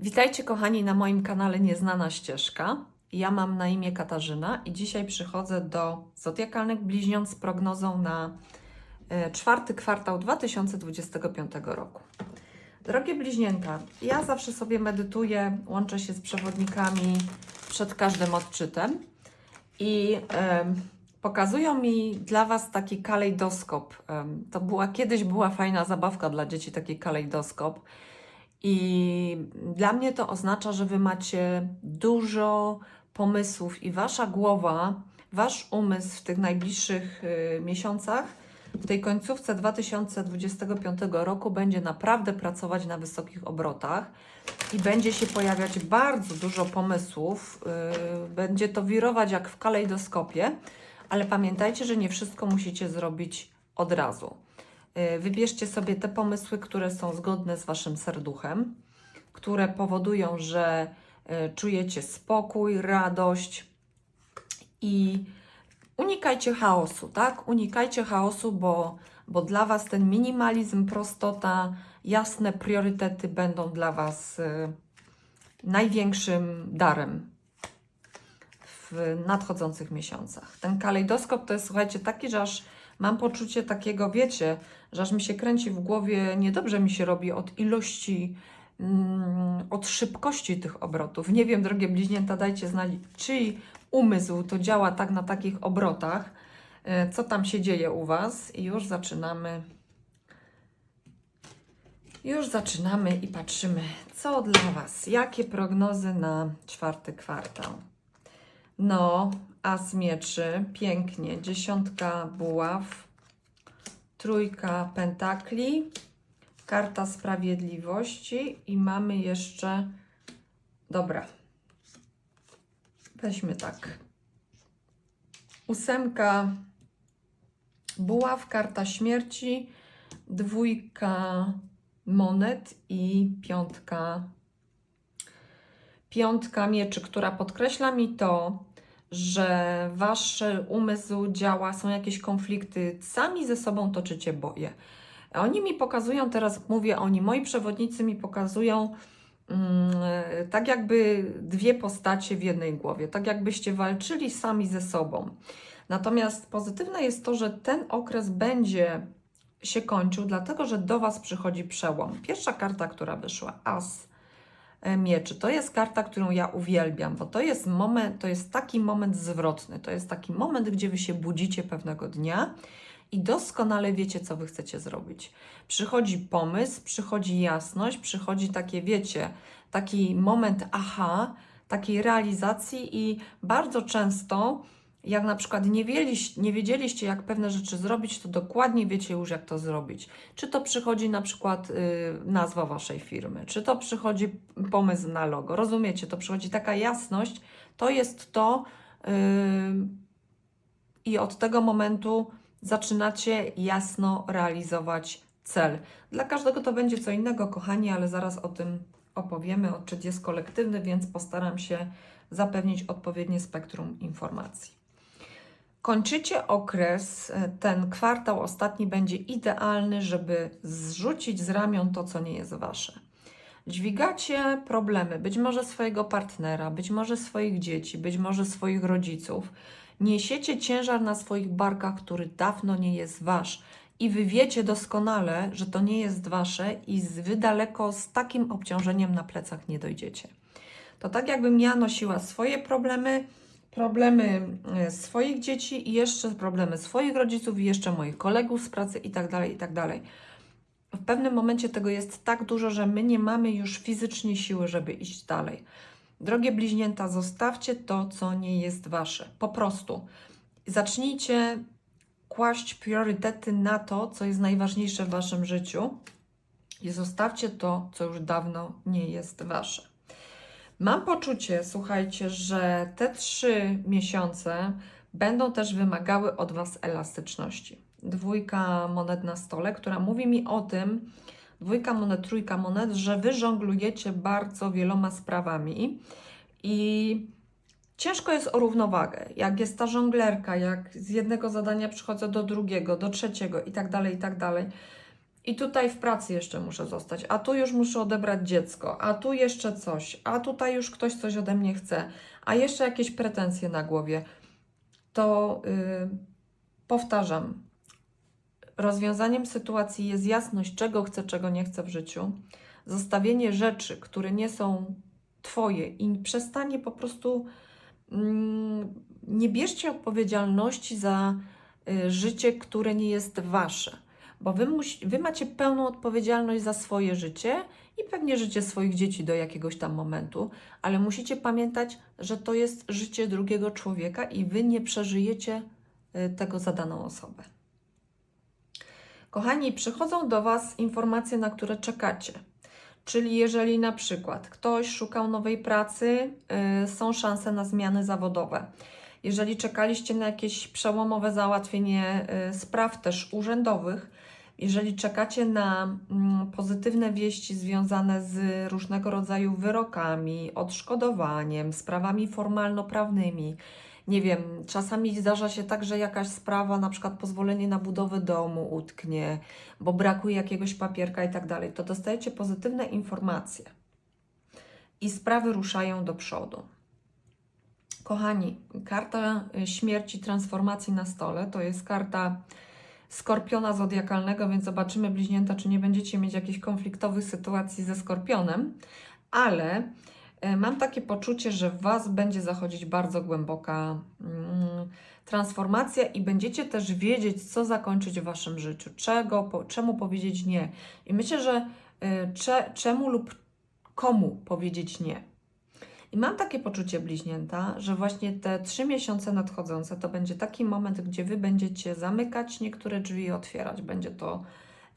Witajcie kochani na moim kanale Nieznana Ścieżka. Ja mam na imię Katarzyna i dzisiaj przychodzę do zodiakalnych bliźniąt z prognozą na e, czwarty kwartał 2025 roku. Drogie bliźnięta, ja zawsze sobie medytuję, łączę się z przewodnikami przed każdym odczytem i em, pokazują mi dla Was taki kalejdoskop. Em, to była kiedyś była fajna zabawka dla dzieci, taki kalejdoskop. I dla mnie to oznacza, że wy macie dużo pomysłów i wasza głowa, wasz umysł w tych najbliższych y, miesiącach, w tej końcówce 2025 roku będzie naprawdę pracować na wysokich obrotach i będzie się pojawiać bardzo dużo pomysłów. y, będzie to wirować jak w kalejdoskopie, ale pamiętajcie, że nie wszystko musicie zrobić od razu. Y, Wybierzcie sobie te pomysły, które są zgodne z Waszym serduchem, które powodują, że y, czujecie spokój, radość i unikajcie chaosu, tak? Unikajcie chaosu, bo, bo dla Was ten minimalizm, prostota, jasne priorytety będą dla Was y, największym darem w nadchodzących miesiącach. Ten kalejdoskop to jest, słuchajcie, taki, że aż mam poczucie takiego, wiecie, że aż mi się kręci w głowie, niedobrze mi się robi od ilości, mm, od szybkości tych obrotów. Nie wiem, drogie bliźnięta, dajcie znać, czyj umysł to działa tak na takich obrotach, e, co tam się dzieje u Was i już zaczynamy. Już zaczynamy i patrzymy, co dla Was, jakie prognozy na czwarty kwartał. No, as mieczy, pięknie. Dziesiątka buław, trójka pentakli, karta sprawiedliwości i mamy jeszcze. Dobra. Weźmy tak. Ósemka buław, karta śmierci, dwójka monet i piątka piątka mieczy, która podkreśla mi to, że wasz umysł działa, są jakieś konflikty, sami ze sobą toczycie boje. Oni mi pokazują, teraz mówię oni, moi przewodnicy mi pokazują mm, tak jakby dwie postacie w jednej głowie, tak jakbyście walczyli sami ze sobą. Natomiast pozytywne jest to, że ten okres będzie się kończył, dlatego że do Was przychodzi przełom. Pierwsza karta, która wyszła, As mieczy. To jest karta, którą ja uwielbiam, bo to jest moment, to jest taki moment zwrotny. To jest taki moment, gdzie wy się budzicie pewnego dnia i doskonale wiecie, co wy chcecie zrobić. Przychodzi pomysł, przychodzi jasność, przychodzi takie, wiecie, taki moment aha, takiej realizacji i bardzo często jak na przykład nie, wiedzieliście, nie wiedzieliście, jak pewne rzeczy zrobić, to dokładnie wiecie już, jak to zrobić. Czy to przychodzi na przykład y, nazwa waszej firmy, czy to przychodzi pomysł na logo. Rozumiecie, to przychodzi taka jasność, to jest to y, i od tego momentu zaczynacie jasno realizować cel. Dla każdego to będzie co innego, kochani, ale zaraz o tym opowiemy. Odczyt jest kolektywny, więc postaram się zapewnić odpowiednie spektrum informacji. Kończycie okres, e, ten kwartał ostatni będzie idealny, żeby zrzucić z ramion to, co nie jest wasze. Dźwigacie problemy, być może swojego partnera, być może swoich dzieci, być może swoich rodziców. Niesiecie ciężar na swoich barkach, który dawno nie jest wasz. I wy wiecie doskonale, że to nie jest wasze, i wy daleko z takim obciążeniem na plecach nie dojdziecie. To tak, jakbym ja nosiła swoje problemy, problemy e, swoich dzieci i jeszcze problemy swoich rodziców i jeszcze moich kolegów z pracy i tak dalej, i tak dalej. W pewnym momencie tego jest tak dużo, że my nie mamy już fizycznie siły, żeby iść dalej. Drogie bliźnięta, zostawcie to, co nie jest wasze. Po prostu. Zacznijcie kłaść priorytety na to, co jest najważniejsze w waszym życiu i zostawcie to, co już dawno nie jest wasze. Mam poczucie, słuchajcie, że te trzy miesiące będą też wymagały od Was elastyczności. Dwójka monet na stole, która mówi mi o tym, dwójka monet, trójka monet, że Wy żonglujecie bardzo wieloma sprawami i ciężko jest o równowagę. Jak jest ta żonglerka, jak z jednego zadania przychodzę do drugiego, do trzeciego i tak dalej, i tak dalej. I tutaj w pracy jeszcze muszę zostać, a tu już muszę odebrać dziecko, a tu jeszcze coś, a tutaj już ktoś coś ode mnie chce, a jeszcze jakieś pretensje na głowie. To yy, powtarzam, rozwiązaniem sytuacji jest jasność, czego chcę, czego nie chcę w życiu, zostawienie rzeczy, które nie są Twoje i przestanie po prostu. Mm, nie bierzcie odpowiedzialności za y, życie, które nie jest Wasze, bo wy, wy macie pełną odpowiedzialność za swoje życie i pewnie życie swoich dzieci do jakiegoś tam momentu, ale musicie pamiętać, że to jest życie drugiego człowieka i Wy nie przeżyjecie y, tego za daną osobę. Kochani, przychodzą do Was informacje, na które czekacie. Czyli jeżeli na przykład ktoś szukał nowej pracy, y, są szanse na zmiany zawodowe. Jeżeli czekaliście na jakieś przełomowe załatwienie y, spraw też urzędowych, jeżeli czekacie na mm, pozytywne wieści związane z różnego rodzaju wyrokami, odszkodowaniem, sprawami formalno-prawnymi, nie wiem, czasami zdarza się tak, że jakaś sprawa, na przykład pozwolenie na budowę domu utknie, bo brakuje jakiegoś papierka i tak dalej, to dostajecie pozytywne informacje i sprawy ruszają do przodu. Kochani, karta y, śmierci, transformacji na stole to jest karta skorpiona zodiakalnego, więc zobaczymy bliźnięta, czy nie będziecie mieć jakichś konfliktowych sytuacji ze skorpionem, ale e, mam takie poczucie, że w Was będzie zachodzić bardzo głęboka mm, transformacja i będziecie też wiedzieć, co zakończyć w Waszym życiu, czego, po, czemu powiedzieć nie. I myślę, że y, cze, czemu lub komu powiedzieć nie. I mam takie poczucie bliźnięta, że właśnie te trzy miesiące nadchodzące to będzie taki moment, gdzie wy będziecie zamykać niektóre drzwi i otwierać. Będzie to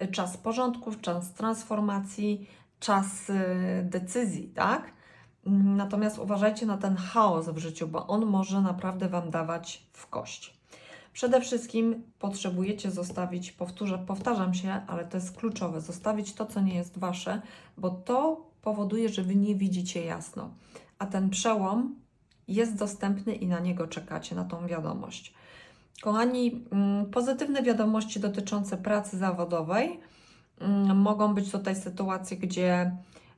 y, czas porządków, czas transformacji, czas y, decyzji, tak? Natomiast uważajcie na ten chaos w życiu, bo on może naprawdę Wam dawać w kość. Przede wszystkim potrzebujecie zostawić, powtórzę, powtarzam się, ale to jest kluczowe, zostawić to, co nie jest Wasze, bo to powoduje, że Wy nie widzicie jasno a ten przełom jest dostępny i na niego czekacie, na tą wiadomość. Kochani, mm, pozytywne wiadomości dotyczące pracy zawodowej mm, mogą być tutaj sytuacje, gdzie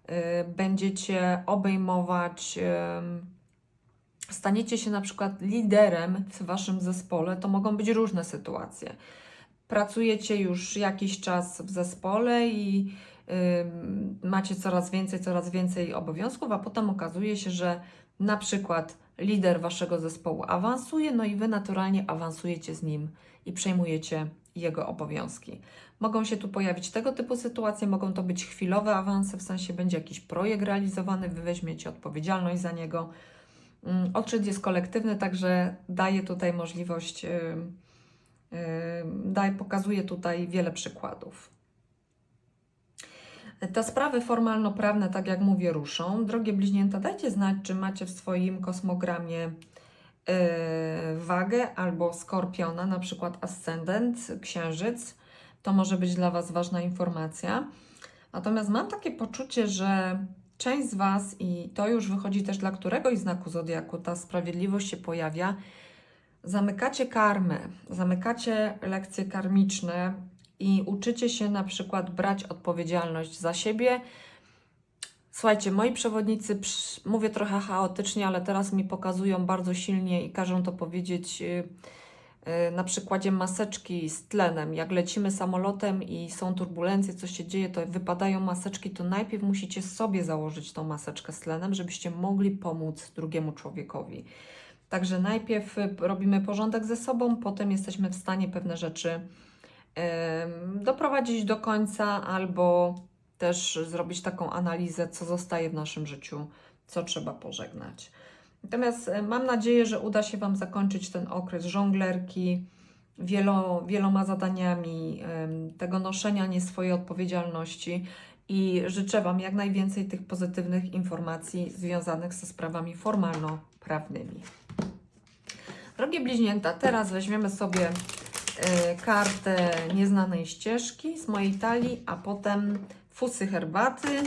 y, będziecie obejmować, staniecie się na przykład liderem w waszym zespole. To mogą być różne sytuacje. Pracujecie już jakiś czas w zespole i macie coraz więcej, coraz więcej obowiązków, a potem okazuje się, że na przykład lider waszego zespołu awansuje, no i wy naturalnie awansujecie z nim i przejmujecie jego obowiązki. Mogą się tu pojawić tego typu sytuacje, mogą to być chwilowe awanse, w sensie będzie jakiś projekt realizowany, wy weźmiecie odpowiedzialność za niego. Odczyt jest kolektywny, także daje tutaj możliwość, daje, pokazuje tutaj wiele przykładów. Te sprawy formalno-prawne, tak jak mówię, ruszą. Drogie bliźnięta, dajcie znać, czy macie w swoim kosmogramie yy, wagę albo skorpiona, na przykład ascendent, księżyc. To może być dla Was ważna informacja. Natomiast mam takie poczucie, że część z Was, i to już wychodzi też dla któregoś znaku zodiaku, ta sprawiedliwość się pojawia, zamykacie karmę, zamykacie lekcje karmiczne, i uczycie się na przykład brać odpowiedzialność za siebie. Słuchajcie, moi przewodnicy, mówię trochę chaotycznie, ale teraz mi pokazują bardzo silnie i każą to powiedzieć y, y, na przykładzie maseczki z tlenem. Jak lecimy samolotem i są turbulencje, coś się dzieje, to wypadają maseczki, to najpierw musicie sobie założyć tą maseczkę z tlenem, żebyście mogli pomóc drugiemu człowiekowi. Także najpierw y, robimy porządek ze sobą, potem jesteśmy w stanie pewne rzeczy doprowadzić do końca, albo też zrobić taką analizę, co zostaje w naszym życiu, co trzeba pożegnać. Natomiast mam nadzieję, że uda się Wam zakończyć ten okres żonglerki wielo, wieloma zadaniami, tego noszenia nie swojej odpowiedzialności i życzę Wam jak najwięcej tych pozytywnych informacji związanych ze sprawami formalno-prawnymi. Drogie bliźnięta, teraz weźmiemy sobie kartę nieznanej ścieżki z mojej talii, a potem fusy herbaty, y,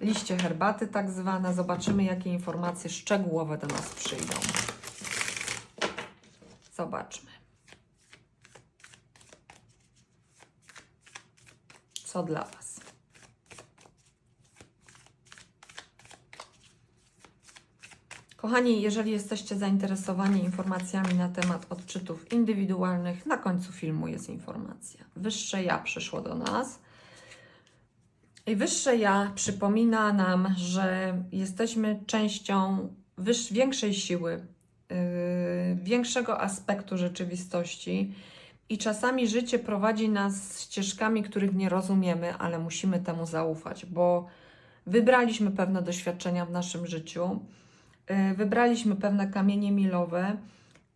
liście herbaty tak zwane. Zobaczymy, jakie informacje szczegółowe do nas przyjdą. Zobaczmy. co dla Was. Kochani, jeżeli jesteście zainteresowani informacjami na temat odczytów indywidualnych, na końcu filmu jest informacja. Wyższe ja przyszło do nas. I wyższe ja przypomina nam, że jesteśmy częścią większej siły, yy, większego aspektu rzeczywistości. I czasami życie prowadzi nas ścieżkami, których nie rozumiemy, ale musimy temu zaufać, bo wybraliśmy pewne doświadczenia w naszym życiu, wybraliśmy pewne kamienie milowe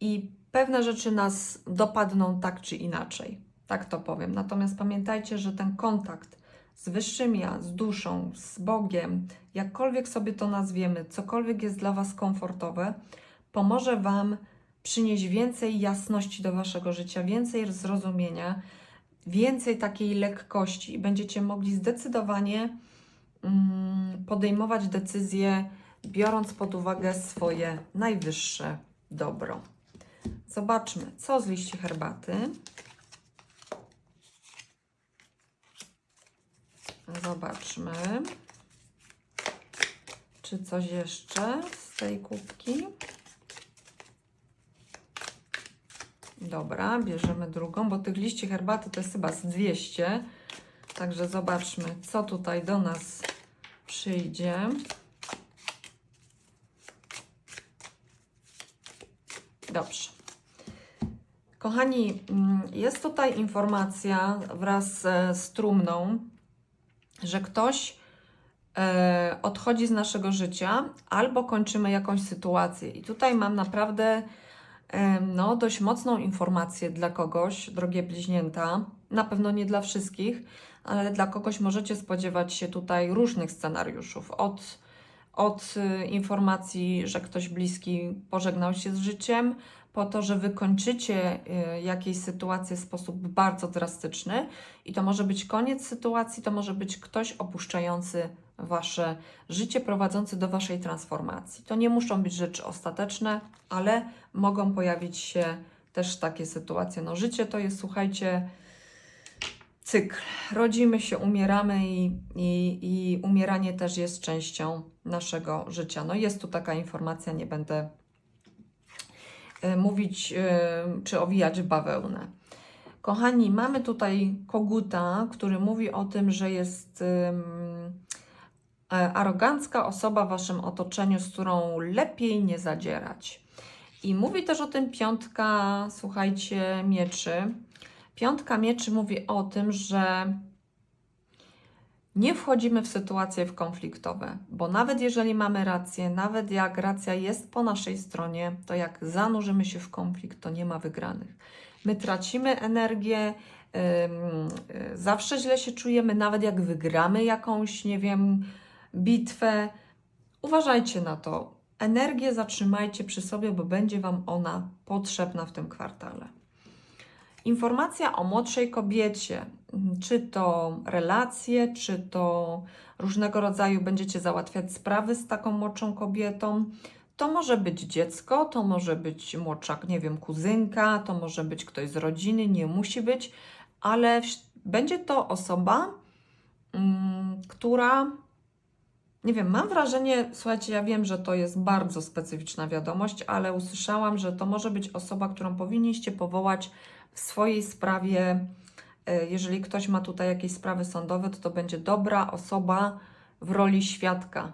i pewne rzeczy nas dopadną tak czy inaczej. Tak to powiem. Natomiast pamiętajcie, że ten kontakt z wyższym ja, z duszą, z Bogiem, jakkolwiek sobie to nazwiemy, cokolwiek jest dla Was komfortowe, pomoże Wam przynieść więcej jasności do Waszego życia, więcej zrozumienia, więcej takiej lekkości i będziecie mogli zdecydowanie mm, podejmować decyzje, biorąc pod uwagę swoje najwyższe dobro. Zobaczmy, co z liści herbaty. Zobaczmy, czy coś jeszcze z tej kubki. Dobra, bierzemy drugą, bo tych liści herbaty to jest chyba z 200. Także zobaczmy, co tutaj do nas przyjdzie. Dobrze. Kochani, mm, jest tutaj informacja wraz z trumną, że ktoś e, odchodzi z naszego życia albo kończymy jakąś sytuację. I tutaj mam naprawdę e, no, dość mocną informację dla kogoś, drogie bliźnięta. Na pewno nie dla wszystkich, ale dla kogoś możecie spodziewać się tutaj różnych scenariuszów. Od, od e, informacji, że ktoś bliski pożegnał się z życiem, po to, że wykończycie y, jakieś sytuacje w sposób bardzo drastyczny i to może być koniec sytuacji, to może być ktoś opuszczający wasze życie, prowadzący do waszej transformacji. To nie muszą być rzeczy ostateczne, ale mogą pojawić się też takie sytuacje. No życie to jest, słuchajcie, cykl. Rodzimy się, umieramy i, i, i umieranie też jest częścią naszego życia. No jest tu taka informacja, nie będę E, mówić e, czy owijać w bawełnę. Kochani, mamy tutaj koguta, który mówi o tym, że jest e, arogancka osoba w waszym otoczeniu, z którą lepiej nie zadzierać. I mówi też o tym piątka, słuchajcie, mieczy. Piątka mieczy mówi o tym, że nie wchodzimy w sytuacje konfliktowe, bo nawet jeżeli mamy rację, nawet jak racja jest po naszej stronie, to jak zanurzymy się w konflikt, to nie ma wygranych. My tracimy energię, yy, zawsze źle się czujemy, nawet jak wygramy jakąś, nie wiem, bitwę. Uważajcie na to. Energię zatrzymajcie przy sobie, bo będzie Wam ona potrzebna w tym kwartale. Informacja o młodszej kobiecie, czy to relacje, czy to różnego rodzaju będziecie załatwiać sprawy z taką młodszą kobietą. To może być dziecko, to może być młodsza, nie wiem, kuzynka, to może być ktoś z rodziny, nie musi być, ale będzie to osoba, mm, która, nie wiem, mam wrażenie, słuchajcie, ja wiem, że to jest bardzo specyficzna wiadomość, ale usłyszałam, że to może być osoba, którą powinniście powołać w swojej sprawie, e, jeżeli ktoś ma tutaj jakieś sprawy sądowe, to to będzie dobra osoba w roli świadka.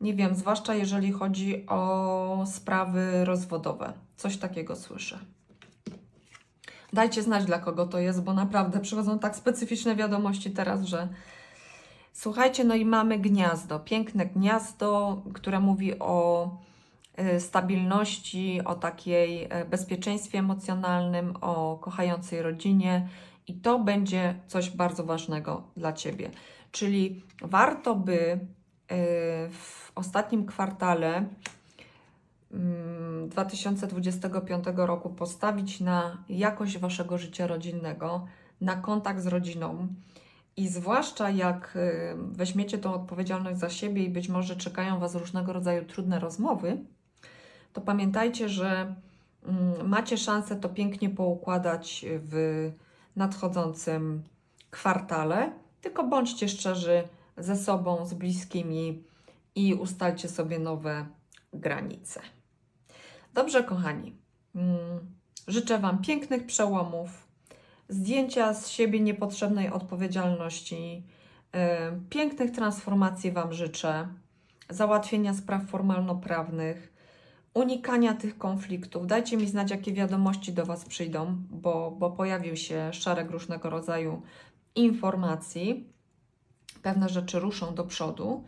Nie wiem, zwłaszcza jeżeli chodzi o sprawy rozwodowe. Coś takiego słyszę. Dajcie znać, dla kogo to jest, bo naprawdę przychodzą tak specyficzne wiadomości teraz, że słuchajcie, no i mamy gniazdo, piękne gniazdo, które mówi o stabilności, o takiej y, bezpieczeństwie emocjonalnym, o kochającej rodzinie i to będzie coś bardzo ważnego dla Ciebie. Czyli warto by y, w ostatnim kwartale 2025 mm, roku postawić na jakość Waszego życia rodzinnego, na kontakt z rodziną. I zwłaszcza jak weźmiecie tą odpowiedzialność za siebie i być może czekają Was różnego rodzaju trudne rozmowy, to pamiętajcie, że mm, macie szansę to pięknie poukładać w nadchodzącym kwartale, tylko bądźcie szczerzy ze sobą, z bliskimi i ustalcie sobie nowe granice. Dobrze, kochani. Mm, Życzę Wam pięknych przełomów, zdjęcia z siebie niepotrzebnej odpowiedzialności, e, pięknych transformacji Wam życzę, załatwienia spraw formalno-prawnych, unikania tych konfliktów. Dajcie mi znać, jakie wiadomości do Was przyjdą, bo, bo pojawił się szereg różnego rodzaju informacji. Pewne rzeczy ruszą do przodu.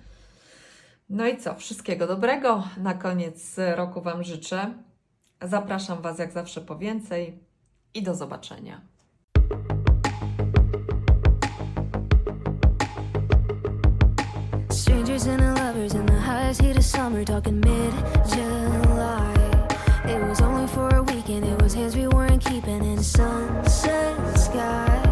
No i co? Wszystkiego dobrego na koniec roku Wam życzę. Zapraszam Was jak zawsze po więcej i do zobaczenia. Strangers and the lovers in the highest heat of summer, talking mid July. It was only for a weekend, it was hands we weren't keeping in sunset sky.